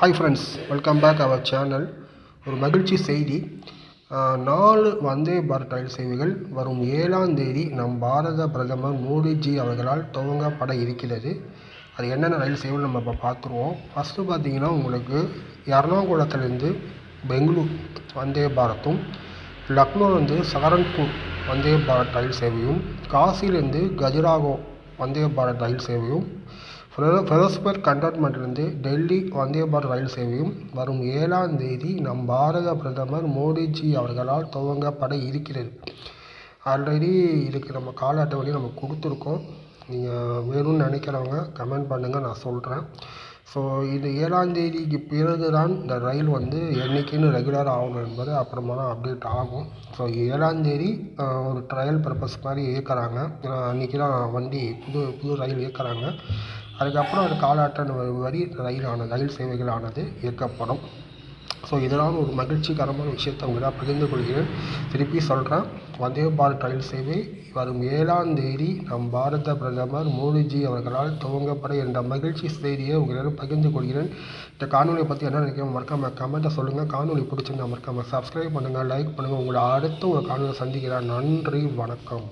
Hi friends welcome back our channel ஒரு மகிழ்ச்சி செய்தி. நாலு வந்தே பாரத் ரயில் சேவைகள் வரும் ஏழாம் தேதி நம் பாரத பிரதமர் மோடிஜி அவர்களால் துவங்கப்பட இருக்கிறது. அது என்னென்ன ரயில் சேவைகள் நம்ம இப்போ பார்த்துருவோம். ஃபஸ்ட்டு பார்த்தீங்கன்னா உங்களுக்கு எர்ணாகுளத்துலேருந்து பெங்களூர் வந்தே பாரத்தும் லக்னோலேருந்து சஹரன்பூர் வந்தே பாரத் ரயில் சேவையும் காசிலேருந்து கஜராகோ வந்தே பாரத் ரயில் சேவையும் ஃபெரோ- ஃபெரோஸ்பர் கண்டான்மெண்ட்லேருந்து டெல்லி வந்தே பாரத் ரயில் சேவையும் வரும் ஏழாம் தேதி நம் பாரத பிரதமர் மோடிஜி அவர்களால் துவங்கப்பட இருக்கிறது. ஆல்ரெடி இதுக்கு நம்ம கால அட்டவணை நம்ம கொடுத்துருக்கோம். நீங்கள் வேணும்னு நினைக்கிறவங்க கமெண்ட் பண்ணுங்கள் நான் சொல்கிறேன் ஸோ இது ஏழாம் தேதிக்கு பிறகு தான் இந்த ரயில் வந்து என்றைக்குன்னு ரெகுலர் ஆகணும் என்பது அப்புறமா தான் அப்டேட் ஆகும். ஸோ ஏழாம் தேதி ஒரு ட்ரையல் பர்பஸ் மாதிரி இயக்குறாங்க. ஏன்னா அன்றைக்கி தான் வண்டி புது புது ரயில் இயக்குறாங்க. அதுக்கப்புறம் அது காலாட்டம் அட்டை வரி ரயிலான ரயில் சேவைகளானது இயக்கப்படும். ஸோ இதனால் ஒரு மகிழ்ச்சிகரமான விஷயத்தை உங்களால் பகிர்ந்து கொள்கிறேன். திருப்பி சொல்கிறேன் வந்தே பாரத் ரயில் சேவை வரும் ஏழாம் தேதி நம் பாரத பிரதமர் மோடிஜி அவர்களால் துவங்கப்பட என்ற மகிழ்ச்சி செய்தியை உங்களிடம் பகிர்ந்து கொள்கிறேன். இந்த காணொலியை பற்றி என்ன நினைக்கிறோம் மறக்காமல் கமெண்ட்டை சொல்லுங்கள் காணொலி பிடிச்சிருந்தா மறக்காமல் சப்ஸ்கிரைப் பண்ணுங்கள் லைக் பண்ணுங்கள் உங்களை அடுத்த ஒரு காணொலியை சந்திக்கிறேன். நன்றி வணக்கம்.